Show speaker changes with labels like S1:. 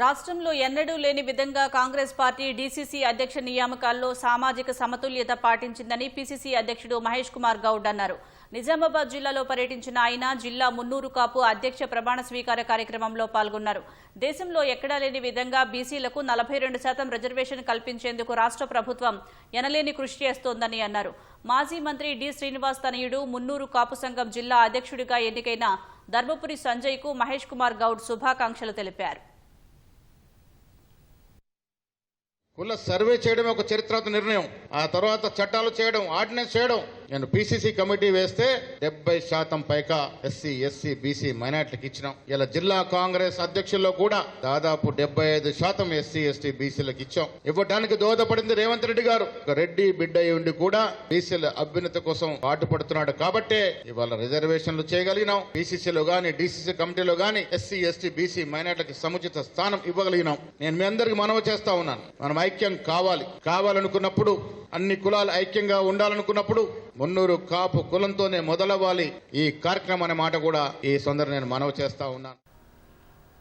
S1: రాష్ట్రంలో ఎన్నడూ లేని విధంగా కాంగ్రెస్ పార్టీ డీసీసీ అధ్యక్ష నియామకాల్లో సామాజిక సమతుల్యత పాటించిందని పీసీసీ అధ్యక్షుడు మహేష్ కుమార్ గౌడ్ అన్నారు. నిజామాబాద్ జిల్లాలో పర్యటించిన ఆయన జిల్లా మున్నూరు కాపు అధ్యక్ష ప్రమాణ స్వీకార కార్యక్రమంలో పాల్గొన్నారు. దేశంలో ఎక్కడా లేని విధంగా బీసీలకు నలభై రెండు శాతం రిజర్వేషన్ కల్పించేందుకు రాష్ట్ర ప్రభుత్వం ఎనలేని కృషి చేస్తోందని అన్నారు. మాజీ మంత్రి డి శ్రీనివాస్ తనయుడు మున్నూరు కాపు సంఘం జిల్లా అధ్యక్షుడిగా ఎన్నికైన ధర్మపురి సంజయ్కు మహేష్ కుమార్ గౌడ్ శుభాకాంక్షలు తెలిపారు.
S2: కుల సర్వే చేయడమే ఒక చరిత్రాత్మక నిర్ణయం. ఆ తర్వాత చట్టాలు చేయడం ఆర్డినెన్స్ చేయడం నేను పీసీసీ కమిటీ వేస్తే డెబ్బై శాతం పైగా ఎస్సీ ఎస్సీ బీసీ మైనార్టీలకు ఇచ్చినాం. ఇలా జిల్లా కాంగ్రెస్ అధ్యక్షుల్లో కూడా దాదాపు డెబ్బై ఐదు శాతం ఎస్సీ ఎస్టీ బీసీలకు ఇచ్చాం. ఇవ్వడానికి దోహదపడింది రేవంత్ రెడ్డి గారు. ఒక రెడ్డి బిడ్డ అయి ఉండి కూడా బీసీల అభ్యున్నత కోసం పాటుపడుతున్నాడు కాబట్టే ఇవాళ రిజర్వేషన్లు చేయగలిగినాం. పీసీసీలో గాని డీసీసీ కమిటీలో గాని ఎస్సీ ఎస్టీ బీసీ మైనార్టీలకు సముచిత స్థానం ఇవ్వగలిగినాం. నేను మీ అందరికి మనవి చేస్తా ఉన్నాను. మనం ఐక్యం కావాలి. కావాలనుకున్నప్పుడు అన్ని కులాలు ఐక్యంగా ఉండాలనుకున్నప్పుడు మున్నూరు కాపు కులంతోనే మొదలవ్వాలి ఈ కార్యక్రమం అనే మాట కూడా ఈ సొందర నేను మనవి చేస్తా ఉన్నాను.